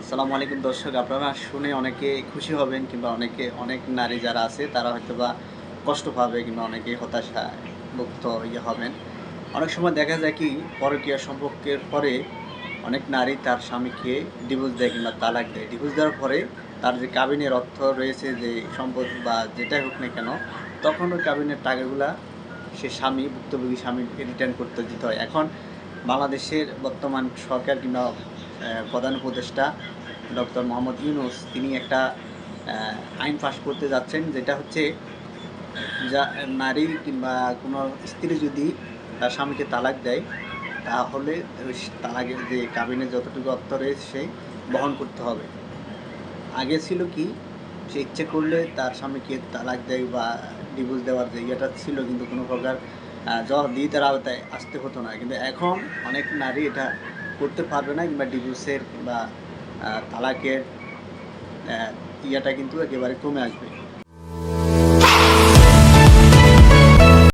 আসসালামু আলাইকুম দর্শক, আপনারা শুনে অনেকে খুশি হবেন কিংবা অনেকে অনেক নারী যারা আছে, তারা হয়তো বা কষ্ট পাবে কিংবা অনেকে হতাশা মুক্ত ইয়ে হবেন। অনেক সময় দেখা যায় কি, পরকীয়া সম্পর্কের পরে অনেক নারী তার স্বামীকে ডিভোর্স দেয় কিংবা তালাক দেয়। ডিভোর্স দেওয়ার পরে তার যে কাবিনের অর্থ রয়েছে, যে সম্পদ বা যেটাই হোক না কেন, তখন ওই কাবিনের টাকাগুলা সে স্বামী, ভুক্তভোগী স্বামীকে রিটার্ন করতে দিতে হয়। এখন বাংলাদেশের বর্তমান সরকার কিংবা প্রধান উপদেষ্টা ডক্টর মোহাম্মদ ইউনুস, তিনি একটা আইন পাশ করতে যাচ্ছেন, যেটা হচ্ছে যা নারী কিংবা কোনো স্ত্রী যদি তার স্বামীকে তালাক দেয়, তাহলে তালাকের যে কাবিনের যতটুকু অর্থ রয়েছে সে বহন করতে হবে। আগে ছিল কি, সে ইচ্ছে করলে তার স্বামীকে তালাক দেয় বা ডিভোর্স দেওয়ার যে ইয়েটা ছিল, কিন্তু কোনো প্রকার জবাবদিহিতার আওতায় আসতে হতো না। কিন্তু এখন অনেক নারী এটা করতে পারবে না কিংবা ডিভোর্সের বা তালাকের ইয়েটা কিন্তু একেবারে কমে আসবে।